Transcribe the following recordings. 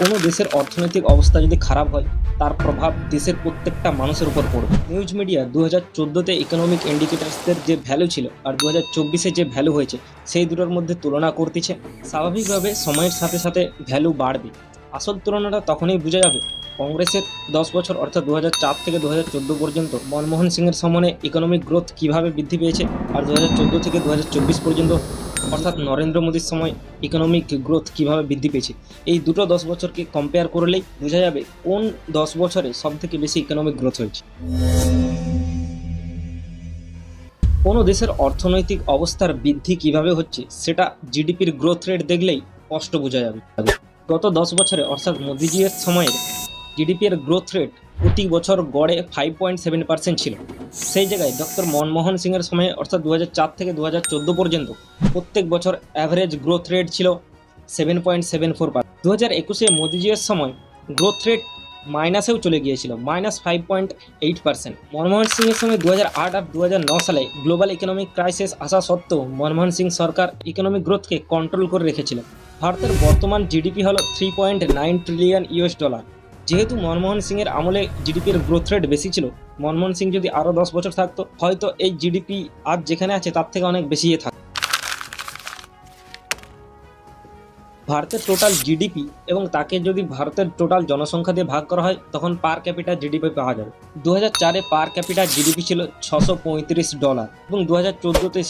কোনো দেশের অর্থনৈতিক অবস্থা যদি খারাপ হয়, তার প্রভাব দেশের প্রত্যেকটা মানুষের উপর পড়বে। নিউজ মিডিয়া দু হাজার চোদ্দোতে ইকোনমিক ইন্ডিকেটার্সদের যে ভ্যালু ছিল আর দু হাজার চব্বিশে যে ভ্যালু হয়েছে, সেই দুটোর মধ্যে তুলনা করতেছে। স্বাভাবিকভাবে সময়ের সাথে সাথে ভ্যালু বাড়বে। আসল তুলনাটা তখনই বোঝা যাবে কংগ্রেসের দশ বছর অর্থাৎ দু চার থেকে দু চোদ্দ পর্যন্ত মনমোহন সিংয়ের সময়ে ইকোনমিক গ্রোথ কীভাবে বৃদ্ধি পেয়েছে, আর দু চোদ্দ থেকে দু চব্বিশ পর্যন্ত অর্থাৎ নরেন্দ্র মোদীর সময় ইকোনমিক গ্রোথ কীভাবে বৃদ্ধি পেয়েছে, এই দুটো দশ বছরকে কম্পেয়ার করলেই বোঝা যাবে কোন দশ বছরে সব থেকে বেশি ইকোনমিক গ্রোথ হয়েছে। কোনো দেশের অর্থনৈতিক অবস্থার বৃদ্ধি কীভাবে হচ্ছে, সেটা জিডিপির গ্রোথ রেট দেখলেই স্পষ্ট বোঝা যাবে। গত দশ বছরে অর্থাৎ মোদিজির সময়ের জিডিপির গ্রোথ রেট প্রতি বছর গড়ে ফাইভ পয়েন্ট সেভেন পার্সেন্ট ছিল। সেই জায়গায় ডক্টর মনমোহন সিংয়ের সময়ে, অর্থাৎ দু থেকে দু চোদ্দ পর্যন্ত প্রত্যেক বছর অ্যাভারেজ গ্রোথ রেট ছিল seven point seven four percent দু হাজার একুশে সময় গ্রোথ রেট মাইনাসেও চলে গিয়েছিল minus five point eight percent Manmohan সিংয়ের সময় দু হাজার আট আর দু হাজার ন সালে গ্লোবাল ইকোনমিক ক্রাইসিস আসা সত্ত্বেও মনমোহন সিং সরকার ইকোনমিক গ্রোথকে কন্ট্রোল করে রেখেছিল। ভারতের বর্তমান জিডিপি হলো three point nine trillion US dollar যেহেতু মনমোহন সিংয়ের আমলে জিডিপির গ্রোথ রেট বেশি ছিল, মনমোহন সিং যদি আরও দশ বছর থাকতো, হয়তো এই জিডিপি আজ যেখানে আছে তার থেকে অনেক বেশি থাকতো। ভারতের টোটাল জিডিপি এবং তাকে যদি ভারতের টোটাল জনসংখ্যা দিয়ে ভাগ করা হয়, তখন পার ক্যাপিটাল জিডিপি পাওয়া যাবে। দু চারে পার ক্যাপিটাল জিডিপি ছিল ছশো ডলার এবং দু হাজার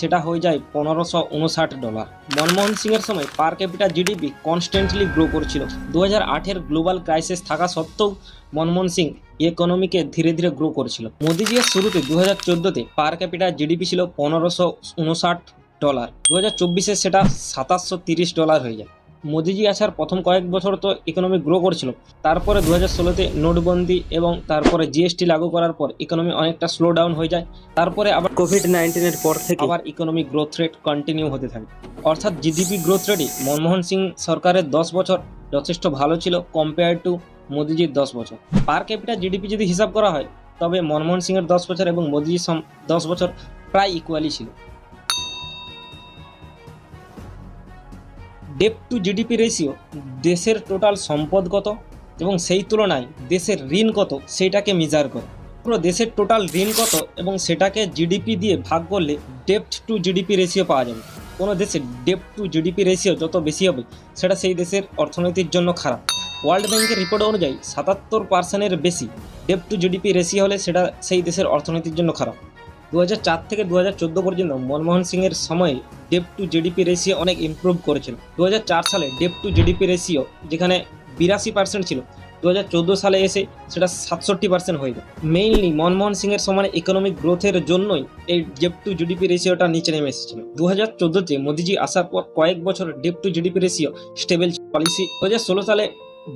সেটা হয়ে যায় পনেরোশো উনষাট ডলার মনমোহন সিংয়ের সময় per capital GDP constantly grow করছিল। দু হাজার গ্লোবাল ক্রাইসিস থাকা সত্ত্বেও মনমোহন সিং ইকোনমিকে ধীরে ধীরে গ্রো করেছিল। মোদিজির শুরুতে দু হাজার চোদ্দোতে পার ক্যাপিটাল জিডিপি ছিল পনেরোশো উনষাট ডলার দু হাজার চব্বিশে সেটা সাতাশশো তিরিশ ডলার হয়ে যায়। মোদিজি আসার প্রথম কয়েক বছর তো ইকোনমি গ্রো করছিল। তারপরে দু হাজার ষোলোতে নোটবন্দি এবং তারপরে জিএসটি লাগু করার পর ইকোনমি অনেকটা স্লো ডাউন হয়ে যায়। তারপরে আবার কোভিড নাইন্টিনের পর থেকে আবার ইকোনমি গ্রোথ রেট কন্টিনিউ হতে থাকে। অর্থাৎ জিডিপি গ্রোথ রেটই মনমোহন সিং সরকারের দশ বছর যথেষ্ট ভালো ছিল কম্পেয়ার টু মোদিজির দশ বছর। পার ক্যাপিটাল জিডিপি যদি হিসাব করা হয় তবে মনমোহন সিংয়ের দশ বছর এবং মোদিজির দশ বছর প্রায় ইকুয়ালি ছিল। ডেপ টু জিডিপি রেশিও দেশের টোটাল সম্পদ কত এবং সেই তুলনায় দেশের ঋণ কত সেটাকে মেজার করে। পুরো দেশের টোটাল ঋণ কত এবং সেটাকে জিডিপি দিয়ে ভাগ করলে ডেপ্ট টু জিডিপি রেশিও পাওয়া যাবে। কোনো দেশের ডেপ টু জিডিপি রেশিও যত বেশি হবে, সেটা সেই দেশের অর্থনীতির জন্য খারাপ। ওয়ার্ল্ড ব্যাংকের রিপোর্ট অনুযায়ী সাতাত্তর পার্সেন্টের বেশি ডেপ টু জিডিপি রেশিও হলে সেটা সেই দেশের অর্থনীতির জন্য খারাপ। দু থেকে দু পর্যন্ত মনমোহন সিংয়ের সময় ডেপ টু জিডিপি রেশিও অনেক ইমপ্রুভ করেছিল। দু হাজার চার সালে ডেপ টু জিডিপি রেশিও যেখানে বিরাশি পার্সেন্ট ছিল দু হাজার চোদ্দ সালে এসে সেটা সাতষট্টি পার্সেন্ট হয়ে যায় মেইনলি মনমোহন সিংয়ের সময় ইকোনমিক গ্রোথের জন্যই এই ডেপ টু জিডিপি রেশিওটা নিচে নেমে এসেছিল। দু হাজার চোদ্দোতে মোদিজি আসার পর কয়েক বছর debt to GDP ratio stable policy দু হাজার ষোলো সালে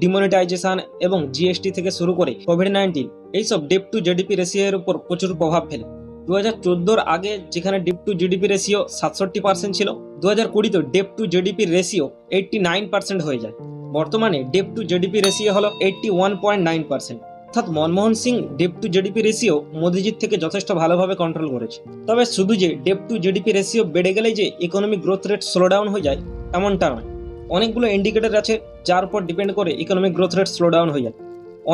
ডিমনিটাইজেশন এবং জিএসটি থেকে শুরু করে কোভিড নাইন্টিন এইসব ডেপ টু জিডিপি রেশিওর উপর প্রচুর প্রভাব ফেলে। দু চোদ্দোর আগে যেখানে ডেপ টু জিডিপি রেশিও সাতষট্টি পার্সেন্ট ছিল দু হাজার কুড়িতে debt to GDP ratio eighty nine percent হয়ে যায়। বর্তমানে ডেপ টু জিডিপি রেশিও হলো eighty one point nine percent অর্থাৎ Manmohan Singh debt to GDP ratio মোদিজির থেকে যথেষ্ট ভালোভাবে কন্ট্রোল করেছে। তবে শুধু যে ডেপ টু জিডিপি রেশিও বেড়ে গেলে যে economic growth rate slow down হয়ে যায়, এমনটা নয়। অনেকগুলো ইন্ডিকেটর আছে যার উপর ডিপেন্ড করে economic growth rate slow down হয়ে যায়।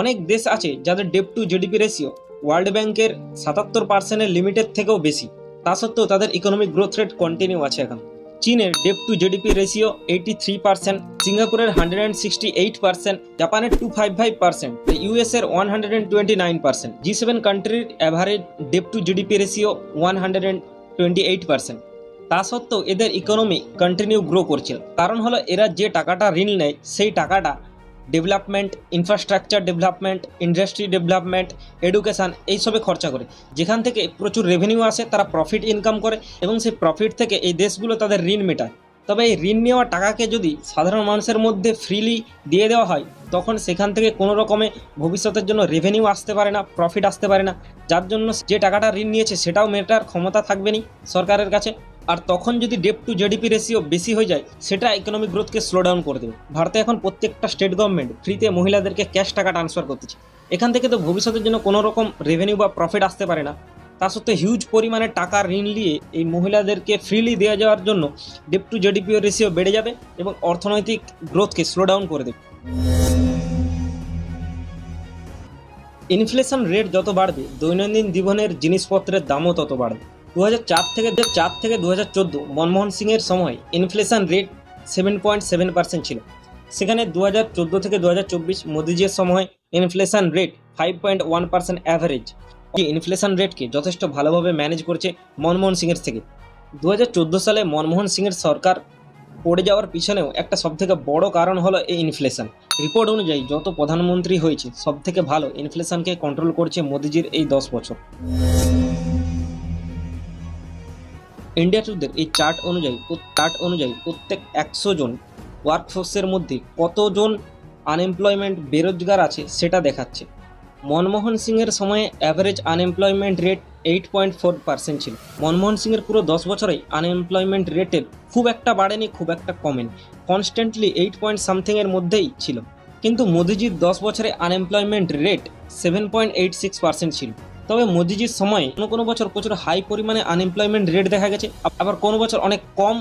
অনেক দেশ আছে যাদের debt to GDP ratio world ব্যাংকের সাতাত্তর পার্সেন্টের লিমিটের থেকেও বেশি। তা সত্ত্বেও তাদের ইকোনমিক গ্রোথ রেট কন্টিনিউ আছে এখন। চীনের debt to GDP ratio eighty three percent সিঙ্গাপুরের hundred and sixty eight percent জাপানের two five five percent US এর one hundred and twenty nine percent G seven কান্ট্রির average debt to GDP ratio one hundred and twenty eight percent তা সত্ত্বেও এদের economy continue grow করছে কারণ হলো এরা যে টাকাটা ঋণ নেয়, সেই টাকাটা development infrastructure development industry development education এইসবে খরচা করে। যেখান থেকে প্রচুর রেভিনিউ আসে, তারা প্রফিট ইনকাম করে এবং সেই প্রফিট থেকে এই দেশগুলো তাদের ঋণ মেটায়। তবে এই ঋণ নেওয়া টাকাকে যদি সাধারণ মানুষের মধ্যে ফ্রিলি দিয়ে দেওয়া হয়, তখন সেখান থেকে কোনো রকমে ভবিষ্যতের জন্য রেভিনিউ আসতে পারে না প্রফিট আসতে পারে না। যার জন্য যে টাকাটা ঋণ নিয়েছে, সেটাও মেটার ক্ষমতা থাকবে নি সরকারের কাছে। আর তখন যদি ডেপ টু জিডিপি রেশিও বেশি হয়ে যায়, সেটা ইকোনমিক গ্রোথকে স্লো ডাউন করে দেবে। ভারতে এখন প্রত্যেকটা স্টেট গভর্নমেন্ট ফ্রিতে মহিলাদেরকে ক্যাশ টাকা ট্রান্সফার করতেছে। এখান থেকে তো ভবিষ্যতের জন্য কোনো রকম রেভিনিউ বা প্রফিট আসতে পারে না। তা সত্ত্বেও হিউজ পরিমাণে টাকা ঋণ নিয়ে এই মহিলাদেরকে ফ্রিলি দেওয়া যাওয়ার জন্য ডেপ টু জিডিপি রেশিও বেড়ে যাবে এবং অর্থনৈতিক গ্রোথকে স্লো ডাউন করে দেবে। ইনফ্লেশন রেট যত বাড়বে, দৈনন্দিন জীবনের জিনিসপত্রের দামও তত বাড়বে। দু থেকে চার থেকে দু হাজার চোদ্দ মনমোহন সিংয়ের সময় inflation rate seven point seven percent ছিল। সেখানে দু হাজার চোদ্দ থেকে দু হাজার চব্বিশ মোদিজির সময় inflation rate five point one percent average inflation রেটকে যথেষ্ট ভালোভাবে ম্যানেজ করছে মনমোহন সিংয়ের থেকে। দু হাজার চোদ্দ সালে মনমোহন সিংয়ের সরকার পড়ে যাওয়ার পিছনেও একটা সবথেকে বড় কারণ হলো এই ইনফ্লেশন রিপোর্ট অনুযায়ী যত প্রধানমন্ত্রী হয়েছে সব থেকে ভালো ইনফ্লেশনকে কন্ট্রোল করছে মোদিজির এই দশ বছর। ইন্ডিয়া টুডের এই চার্ট অনুযায়ী চার্ট অনুযায়ী প্রত্যেক একশো জন ওয়ার্কফোর্সের মধ্যে কতজন আনএমপ্লয়মেন্ট বেরোজগার আছে সেটা দেখাচ্ছে। মনমোহন সিংয়ের সময়ে average unemployment rate eight point four percent ছিল। মনমোহন সিংয়ের পুরো দশ বছরেই আনএমপ্লয়মেন্ট রেটের খুব একটা বাড়েনি, খুব একটা কমেনি। কনস্ট্যান্টলি এইট পয়েন্ট সামথিংয়ের মধ্যেই ছিল। কিন্তু মোদিজির দশ বছরে unemployment rate seven point eight six percent ছিল। তবে মোদিজির সময় কোনো কোনো বছর প্রচুর হাই পরিমাণে আনএমপ্লয়মেন্ট রেট দেখা গেছে, আবার কোনো বছর অনেক কম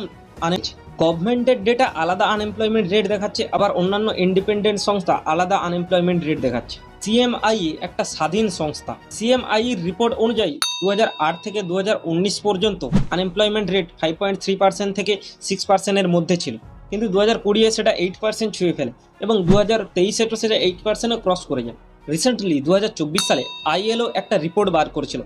গভর্নমেন্টের ডেটা আলাদা আনএমপ্লয়মেন্ট রেট দেখাচ্ছে, আবার অন্যান্য ইন্ডিপেন্ডেন্ট সংস্থা আলাদা আনএমপ্লয়মেন্ট রেট দেখাচ্ছে। সিএমআই একটা স্বাধীন সংস্থা। সিএমআই রিপোর্ট অনুযায়ী দু হাজার আট থেকে দু হাজার উনিশ পর্যন্ত unemployment rate five point three percent থেকে সিক্স পার্সেন্টের মধ্যে ছিল। কিন্তু দু হাজার কুড়িয়ে সেটা এইট পার্সেন্ট ছুঁয়ে ফেলে এবং দু হাজার তেইশে তো সেটা এইট পার্সেন্টও ক্রস করে যায়। রিসেন্টলি দু হাজার চব্বিশ সালে আইএলও একটা রিপোর্ট বার করেছিল।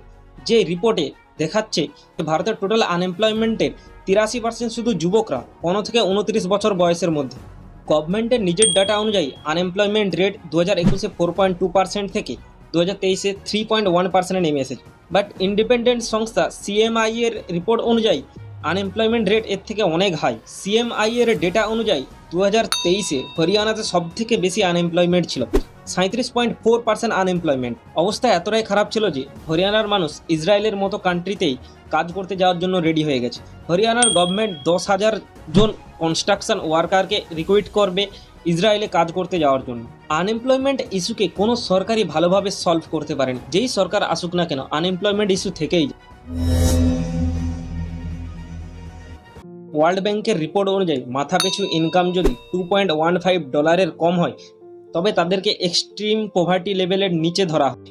যে রিপোর্টে দেখাচ্ছে ভারতের টোটাল আনএমপ্লয়মেন্টের তিরাশি পার্সেন্ট শুধু যুবকরা, পনেরো থেকে উনত্রিশ বছর বয়সের মধ্যে। গভর্নমেন্টের নিজের ডাটা অনুযায়ী আনএমপ্লয়মেন্ট রেট দু হাজার একুশে ফোর পয়েন্ট টু পার্সেন্ট থেকে দু হাজার তেইশে থ্রি পয়েন্ট ওয়ান পার্সেন্টে নেমে এসেছে। বাট ইন্ডিপেন্ডেন্ট সংস্থা সিএমআই এর রিপোর্ট অনুযায়ী আনএমপ্লয়মেন্ট রেট এর থেকে অনেক হাই সিএমআই এর ডেটা অনুযায়ী দু হাজার তেইশে হরিয়ানাতে সব থেকে বেশি আনএমপ্লয়মেন্ট ছিল। সাঁত্রিশ পয়েন্ট ফোর পার্সেন্ট আনএমপ্লয়মেন্ট অবস্থা এতটাই খারাপ ছিল যে হরিয়ানার মানুষ ইসরায়েলের মতো কান্ট্রিতেই কাজ করতে যাওয়ার জন্য রেডি হয়ে গেছে। হরিয়ানার গভর্নমেন্ট দশ হাজার জন কনস্ট্রাকশন ওয়ার্কারকে রিক্রুইট করবে ইসরায়েলে কাজ করতে যাওয়ার জন্য। আনএমপ্লয়মেন্ট ইস্যুকে কোনো সরকারই ভালোভাবে সলভ করতে পারেনি। যেই সরকার আসুক না কেন আনএমপ্লয়মেন্ট ইস্যু থেকেই ওয়ার্ল্ড ব্যাংকের রিপোর্ট অনুযায়ী মাথাপিছু ইনকাম যদি টু পয়েন্ট ওয়ান ফাইভ ডলারের কম হয় তবে তাদেরকে এক্সট্রিম পোভার্টি লেভেলের নিচে ধরা হয়।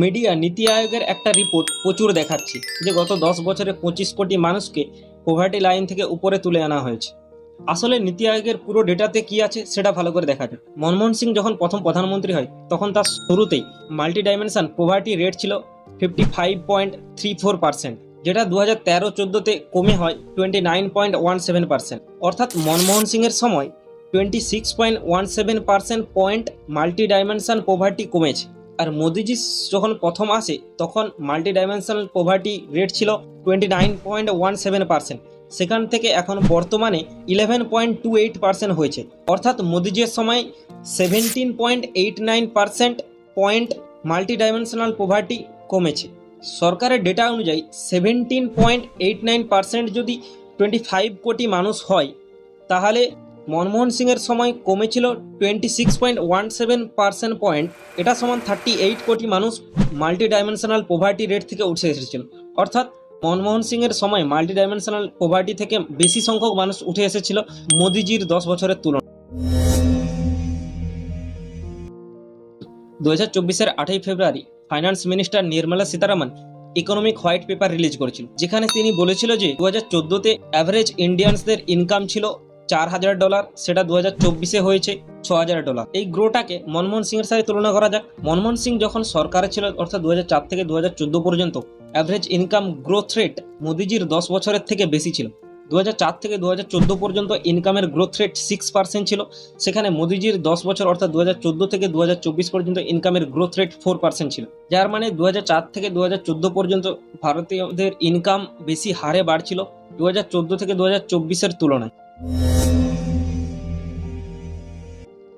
মিডিয়া নীতি আয়োগের একটা রিপোর্ট প্রচুর দেখাচ্ছে যে গত দশ বছরে পঁচিশ কোটি মানুষকে পোভার্টি লাইন থেকে উপরে তুলে আনা হয়েছে। আসলে নীতি আয়োগের পুরো ডেটাতে কি আছে সেটা ভালো করে দেখা যায় মনমোহন সিং যখন প্রথম প্রধানমন্ত্রী হয়, তখন তার শুরুতেই মাল্টি ডাইমেনশন পোভার্টি রেট ছিল fifty five point three four percent যেটা দু হাজার তেরো চোদ্দোতে কমে হয় twenty nine point one seven percent অর্থাৎ মনমোহন সিংয়ের সময় twenty six point one seven percent point multi dimension poverty কমেছে। আর মোদিজি যখন প্রথম আসে, তখন মাল্টি ডাইমেনশনাল পোভার্টি রেট ছিল twenty nine point one seven percent সেখান থেকে এখন বর্তমানে eleven point two eight percent হয়েছে। অর্থাৎ মোদিজির সময় seventeen point eight nine percent point multi dimensional poverty কমেছে। সরকারের ডেটা অনুযায়ী seventeen point eight nine percent যদি টোয়েন্টি ফাইভ কোটি মানুষ হয়, তাহলে মনমোহন সিংয়ের সময় কমেছিল twenty six point one seven percent point এটা সমান থার্টি এইট কোটি মানুষ মাল্টি ডাইমেনশনাল পোভার্টি রেট থেকে উঠে এসেছিল। অর্থাৎ মনমোহন সিংয়ের সময় মাল্টি ডাইমেনশনাল পোভার্টি থেকে বেশি সংখ্যক মানুষ উঠে এসেছিল মোদিজির দশ বছরের তুলনায়। দু হাজার চব্বিশের আটই ফেব্রুয়ারি finance minister Nirmala Sitharaman economic white paper release করেছিল, যেখানে তিনি বলেছিল যে দু হাজার চোদ্দোতে অ্যাভারেজ ইন্ডিয়ানসদের ইনকাম ছিল চার হাজার ডলার, সেটা দু হাজার চব্বিশে হয়েছে ছ হাজার ডলার। এই গ্রোটাকে মনমোহন সিংয়ের সাথে তুলনা করা যাক। মনমোহন সিং যখন সরকারে ছিল, অর্থাৎ দু হাজার চার থেকে দু হাজার চোদ্দ পর্যন্ত অ্যাভারেজ ইনকাম গ্রোথ রেট মোদিজির দশ বছরের থেকে বেশি ছিল। দু হাজার চার থেকে দু হাজার চোদ্দ পর্যন্ত ইনকামের গ্রোথ রেট সিক্স পার্সেন্ট ছিল। সেখানে মোদিজির দশ বছর, অর্থাৎ দু হাজার চোদ্দ থেকে দু হাজার চব্বিশ পর্যন্ত ইনকামের গ্রোথ রেট ফোর পার্সেন্ট ছিল। যার মানে দু হাজার চার থেকে দু হাজার চোদ্দ পর্যন্ত ভারতীয়দের ইনকাম বেশি হারে বাড়ছিল দু হাজার চোদ্দ থেকে দু চব্বিশের তুলনায়।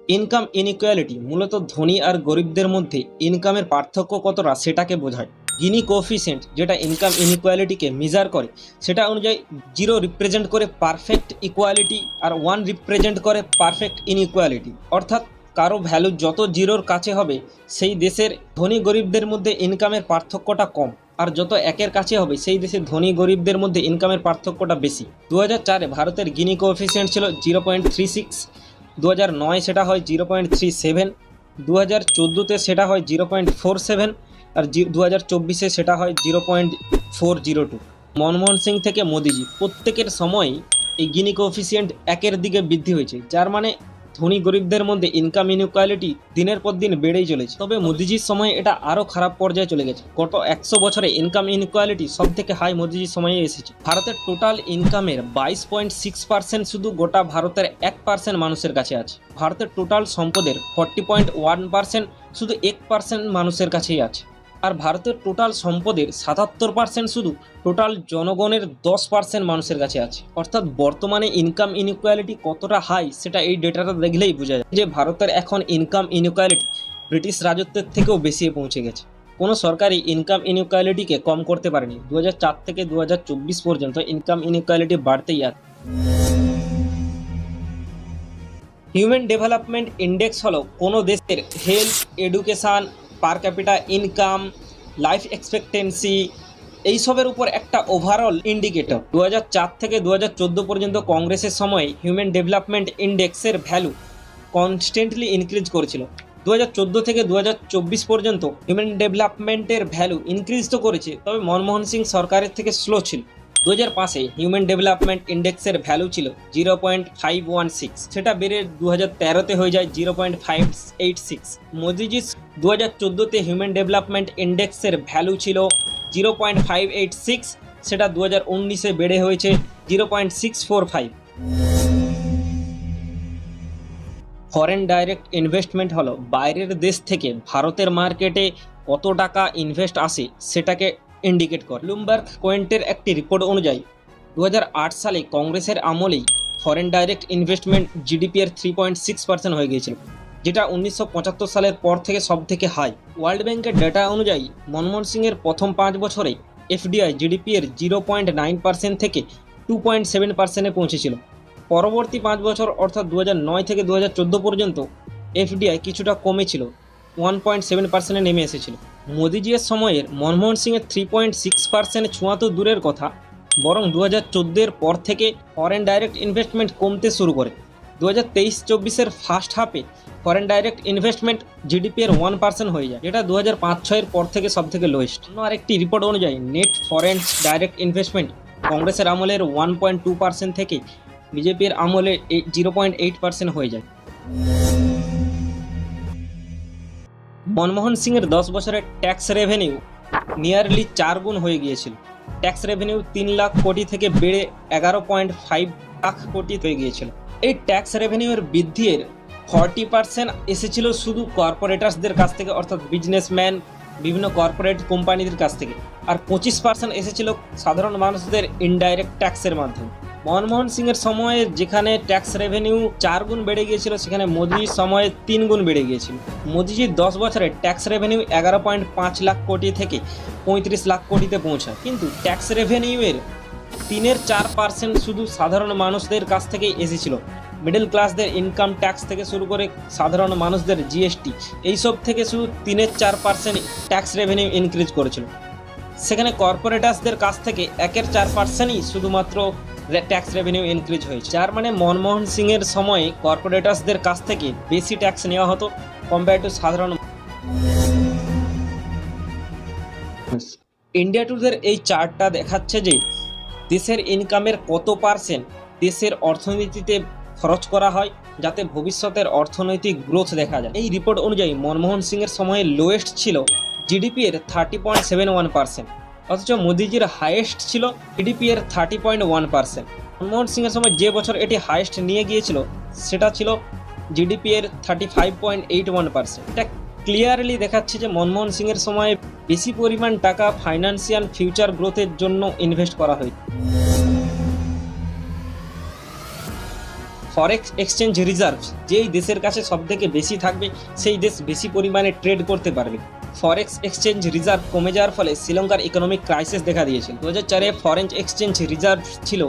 ইনকাম ইনইকুয়ালিটি মূলত ধনী আর গরিবদের মধ্যে ইনকামের পার্থক্য কতটা সেটাকে বোঝায়। গিনি কোফিসিয়েন্ট যেটা ইনকাম ইনইকুয়ালিটিকে মেজার করে, সেটা অনুযায়ী জিরো রিপ্রেজেন্ট করে পারফেক্ট ইকুয়ালিটি আর ওয়ান রিপ্রেজেন্ট করে পারফেক্ট ইনইকুয়ালিটি অর্থাৎ কারও ভ্যালু যত জিরোর কাছে হবে, সেই দেশের ধনী গরিবদের মধ্যে ইনকামের পার্থক্যটা কম। আর যত একের কাছে হবে, সেই দেশে ধনী গরিবদের মধ্যে ইনকামের পার্থক্যটা বেশি। দু চারে ভারতের গিনি কোএফিসিয়েন্ট ছিল জিরো পয়েন্ট থ্রি সিক্স দু নয় সেটা হয় জিরো পয়েন্ট থ্রি সেভেন দু হাজার চোদ্দোতে সেটা হয় জিরো পয়েন্ট ফোর সেভেন আর দু হাজার চব্বিশে সেটা হয় zero point four zero two Manmohan Singh থেকে মোদিজি, প্রত্যেকের সময়ই এই গিনি কোফিসিয়েন্ট একের দিকে বৃদ্ধি হয়েছে, যার মানে ধনী গরিবদের মধ্যে ইনকাম ইনইকুয়ালিটি দিনের পর দিন বেড়েই চলেছে। তবে মোদিজির সময় এটা আরও খারাপ পর্যায়ে চলে গেছে। গত একশো বছরে ইনকাম ইনইকুয়ালিটি সব থেকে হাই মোদিজির সময়ে এসেছে। ভারতের টোটাল ইনকামের বাইশ পয়েন্ট সিক্স পার্সেন্ট শুধু গোটা ভারতের এক পার্সেন্ট মানুষের কাছে আছে। ভারতের টোটাল সম্পদের ফর্টি পয়েন্ট ওয়ান পার্সেন্ট শুধু এক পার্সেন্ট মানুষের কাছেই আছে। আর ভারতের টোটাল সম্পদের সাতাত্তর পার্সেন্ট শুধু টোটাল জনগণের দশ পার্সেন্ট মানুষের কাছে আছে। অর্থাৎ বর্তমানে ইনকাম ইনইকুয়ালিটি কতটা হাই সেটা এই ডেটাটা দেখলেই বোঝা যায় যে ভারতের এখন ইনকাম ইনইকুয়ালিটি ব্রিটিশ রাজত্বের থেকেও বেশি পৌঁছে গেছে। কোনো সরকারই ইনকাম ইনইকুয়ালিটিকে কম করতে পারেনি। দু হাজার চার থেকে দু হাজার চব্বিশ পর্যন্ত ইনকাম ইনইকুয়ালিটি বাড়তেই আছে। হিউম্যান ডেভেলপমেন্ট ইন্ডেক্স হলো কোনো দেশের health education per capita income life expectancy এইসবের উপর একটা ওভারঅল ইন্ডিকেটর দু হাজার চার থেকে দু হাজার চোদ্দ পর্যন্ত কংগ্রেসের সময় হিউম্যান ডেভেলপমেন্ট ইন্ডেক্সের ভ্যালু কনস্ট্যান্টলি ইনক্রিজ করেছিল। দু হাজার চোদ্দ থেকে দু হাজার চব্বিশ পর্যন্ত হিউম্যান ডেভেলপমেন্টের ভ্যালু ইনক্রিজ তো করেছে, তবে মনমোহন সিং সরকারের থেকে স্লো ছিল। দু হাজার পাঁচে হিউম্যান ডেভেলপমেন্ট ইন্ডেক্সের ভ্যালু ছিল zero point five one six সেটা বেড়ে দু হাজার তেরোতে হয়ে যায় zero point five eight six Modiji দু হাজার চোদ্দোতে হিউম্যান ডেভেলপমেন্ট ইন্ডেক্সের ভ্যালু ছিল zero point five eight six সেটা দু হাজার উনিশে বেড়ে হয়েছে zero point six four five foreign direct investment হলো বাইরের দেশ থেকে ভারতের মার্কেটে কত টাকা ইনভেস্ট আসে, সেটাকে ইন্ডিকেট করে। ব্লুমবার্গ কোয়েন্টের একটি রিপোর্ট অনুযায়ী দু হাজার আট সালে কংগ্রেসের আমলেই ফরেন ডাইরেক্ট ইনভেস্টমেন্ট জিডিপি এর থ্রি পয়েন্ট সিক্স পার্সেন্ট হয়ে গিয়েছিল, যেটা উনিশশো পঁচাত্তর সালের পর থেকে সব থেকে হাই ওয়ার্ল্ড ব্যাংকের ডেটা অনুযায়ী, মনমোহন সিংয়ের প্রথম পাঁচ বছরে এফডিআই জিডিপি এর জিরো পয়েন্ট নাইন পার্সেন্ট থেকে টু পয়েন্ট সেভেন পার্সেন্টে পৌঁছেছিল। পরবর্তী পাঁচ বছর, অর্থাৎ দু নয় থেকে দু হাজার চোদ্দ পর্যন্ত এফডিআই কিছুটা কমেছিল ওয়ান পয়েন্ট সেভেন পার্সেন্টে নেমে এসেছিল। মোদিজির সময়ের মনমোহন সিংয়ের থ্রি পয়েন্ট সিক্স পার্সেন্ট ছোঁয়া তো দূরের কথা, বরং দু হাজার চোদ্দোর পর থেকে ফরেন ডাইরেক্ট ইনভেস্টমেন্ট কমতে শুরু করে। দু হাজার তেইশ চব্বিশের ফার্স্ট হাফে ফরেন ডাইরেক্ট ইনভেস্টমেন্ট জিডিপি এর ওয়ান পার্সেন্ট হয়ে যায়, যেটা দু হাজার পাঁচ ছয়ের পর থেকে সব থেকে লোয়েস্ট অন্য আরেকটি রিপোর্ট অনুযায়ী নেট ফরেন ডাইরেক্ট ইনভেস্টমেন্ট কংগ্রেসের আমলের ওয়ান পয়েন্ট টু পার্সেন্ট থেকে বিজেপির আমলে জিরো পয়েন্ট এইট পার্সেন্ট হয়ে যায়। মনমোহন সিংয়ের দশ বছরের ট্যাক্স রেভিনিউ নিয়ারলি চার গুণ হয়ে গিয়েছিল। ট্যাক্স রেভিনিউ তিন লাখ কোটি থেকে বেড়ে এগারো পয়েন্ট ফাইভ লাখ কোটি হয়ে গিয়েছিল। এই ট্যাক্স রেভিনিউয়ের বৃদ্ধির ফর্টি পার্সেন্ট এসেছিল শুধু কর্পোরেটার্সদের কাছ থেকে, অর্থাৎ বিজনেসম্যান, বিভিন্ন কর্পোরেট কোম্পানিদের কাছ থেকে। আর পঁচিশ পার্সেন্ট এসেছিল সাধারণ মানুষদের ইনডাইরেক্ট ট্যাক্সের মাধ্যমে। মনমোহন সিংয়ের সময়ে যেখানে ট্যাক্স রেভিনিউ চার গুণ বেড়ে গিয়েছিল, সেখানে মোদির সময়ে তিন গুণ বেড়ে গিয়েছিল। মোদিজির দশ বছরে ট্যাক্স রেভিনিউ এগারো পয়েন্ট পাঁচ লাখ কোটি থেকে পঁয়ত্রিশ লাখ কোটিতে পৌঁছায়। কিন্তু ট্যাক্স রেভিনিউয়ের তিনের চার পার্সেন্ট শুধু সাধারণ মানুষদের কাছ থেকেই এসেছিল। মিডল ক্লাসদের ইনকাম ট্যাক্স থেকে শুরু করে সাধারণ মানুষদের জিএসটি এইসব থেকে শুধু তিনের চার পার্সেন্ট ট্যাক্স রেভিনিউ ইনক্রিজ করেছিল। সেখানে কর্পোরেটার্সদের কাছ থেকে একের চার পার্সেন্টই শুধুমাত্র ট্যাক্স রেভিনিউ ইনক্রিজ হয়েছে। যার মানে মনমোহন সিংয়ের সময় কর্পোরেটার্সদের কাছ থেকে বেশি ট্যাক্স নেওয়া হতো কম্পেয়ার টু সাধারণ ইন্ডিয়া টুডের এই চার্টটা দেখাচ্ছে যে দেশের ইনকামের কত পার্সেন্ট দেশের অর্থনীতিতে খরচ করা হয় যাতে ভবিষ্যতের অর্থনৈতিক গ্রোথ দেখা যায়। এই রিপোর্ট অনুযায়ী মনমোহন সিংয়ের সময়ে লোয়েস্ট ছিল জিডিপি এর thirty point seven one percent অথচ মোদিজির হাইয়েস্ট ছিল জিডিপি এর thirty point one percent Manmohan সিংয়ের সময় যে বছর এটি হাইয়েস্ট নিয়ে গিয়েছিল, সেটা ছিল জিডিপি এর thirty five point eight one percent এটা ক্লিয়ারলি দেখাচ্ছে যে মনমোহন সিংয়ের সময় বেশি পরিমাণ টাকা ফাইন্যান্সিয়াল ফিউচার গ্রোথের জন্য ইনভেস্ট করা হয়েছে। ফরেক্স এক্সচেঞ্জ রিজার্ভ যেই দেশের কাছে সব থেকে বেশি থাকবে, সেই দেশ বেশি পরিমাণে ট্রেড করতে পারবে। ফরেক্স এক্সচেঞ্জ রিজার্ভ কমে যাওয়ার ফলে শ্রীলঙ্কার ইকোনমিক ক্রাইসিস দেখা দিয়েছিল। দু হাজার চারে ফরেন এক্সচেঞ্জ রিজার্ভ ছিল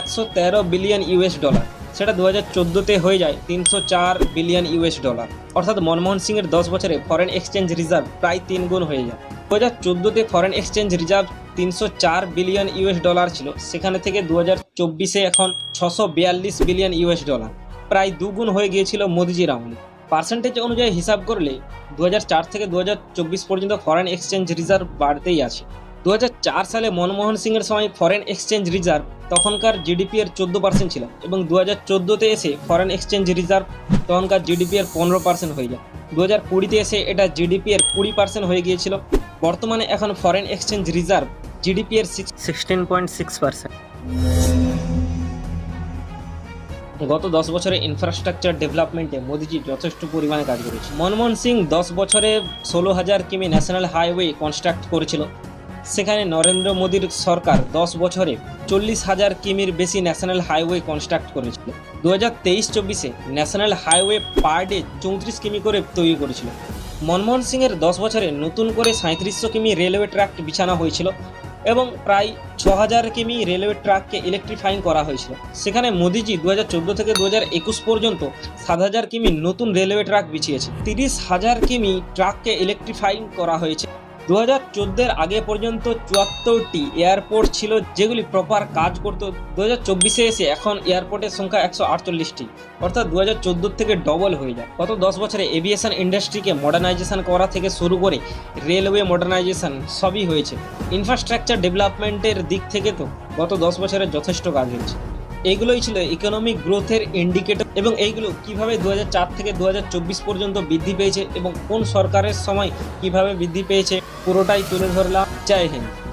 একশো তেরো বিলিয়ন ইউএস ডলার। সেটা দু হাজার চোদ্দোতে হয়ে যায় তিনশো চার বিলিয়ন ইউএস ডলার। অর্থাৎ মনমোহন সিংয়ের দশ বছরে ফরেন এক্সচেঞ্জ রিজার্ভ প্রায় তিন গুণ হয়ে যায়। দু হাজার চোদ্দোতে ফরেন এক্সচেঞ্জ রিজার্ভ তিনশো চার বিলিয়ন ইউএস ডলার ছিল। সেখানে থেকে দু হাজার চব্বিশে এখন ছশো বিয়াল্লিশ বিলিয়ন ইউএস ডলার। প্রায় দুগুণ হয়ে গিয়েছিল মোদিজির আমলে। পার্সেন্টেজ অনুযায়ী হিসাব করলে দু হাজার চার থেকে দু হাজার চব্বিশ পর্যন্ত ফরেন এক্সচেঞ্জ রিজার্ভ বাড়তেই আছে। দু হাজার চার সালে মনমোহন সিংয়ের সময় ফরেন এক্সচেঞ্জ রিজার্ভ তখনকার জিডিপি এর চোদ্দ পার্সেন্ট ছিল এবং দু হাজার চোদ্দোতে এসে ফরেন এক্সচেঞ্জ রিজার্ভ তখনকার জিডিপি এর পনেরো পার্সেন্ট হয়ে যায়। দু হাজার কুড়িতে এসে এটা জিডিপি এর কুড়ি পার্সেন্ট হয়ে গিয়েছিল। বর্তমানে এখন ফরেন এক্সচেঞ্জ রিজার্ভ জিডিপি এর সিক্সটিন পয়েন্ট সিক্স পার্সেন্ট গত দশ বছরে ইনফ্রাস্ট্রাকচার ডেভেলপমেন্টে মোদিজি যথেষ্ট পরিমাণে কাজ করেছে মনমোহন সিং দশ বছরে ষোলো হাজার কিমি ন্যাশনাল হাইওয়ে কনস্ট্রাক্ট করেছিল। সেখানে নরেন্দ্র মোদীর সরকার দশ বছরে চল্লিশ হাজার কিমির বেশি ন্যাশনাল হাইওয়ে কনস্ট্রাক্ট করেছিল। দু হাজার তেইশ চব্বিশে ন্যাশনাল হাইওয়ে পার ডে চৌত্রিশ কিমি করে তৈরি করেছিল। মনমোহন সিংয়ের দশ বছরে নতুন করে সাঁত্রিশশো কিমি রেলওয়ে ট্র্যাক বিছানো হয়েছিল। এবং প্রায় ছ হাজার কিমি রেলওয়ে ট্র্যাককে ইলেকট্রিফাইং করা হয়েছিল। সেখানে মোদিজি দু হাজার চোদ্দ থেকে দু হাজার একুশ পর্যন্ত সাত হাজার কিমি নতুন রেলওয়ে ট্র্যাক বিছিয়েছে। তিরিশ হাজার কিমি ট্র্যাককে ইলেকট্রিফাইং করা হয়েছে। দু হাজার আগে পর্যন্ত চুয়াত্তরটি এয়ারপোর্ট ছিল যেগুলি প্রপার কাজ করতো। দু হাজার চব্বিশে এসে এখন এয়ারপোর্টের সংখ্যা একশো আটচল্লিশটি, অর্থাৎ দু হাজার থেকে ডবল হয়ে যায়। গত দশ বছরে এভিয়েশন ইন্ডাস্ট্রিকে মডার্নাইজেশন করা থেকে শুরু করে রেলওয়ে মডার্নাইজেশন সবই হয়েছে। ইনফ্রাস্ট্রাকচার ডেভেলপমেন্টের দিক থেকে তো গত দশ বছরে যথেষ্ট কাজ হয়েছে। এইগুলোই ছিল ইকোনমিক গ্রোথের ইন্ডিকেটর এবং এইগুলো কীভাবে দু হাজার চার থেকে দুহাজার চব্বিশ পর্যন্ত বৃদ্ধি পেয়েছে এবং কোন সরকারের সময় কীভাবে বৃদ্ধি পেয়েছে, পুরোটাই তুলে ধরলাম। জয় হিন্দ।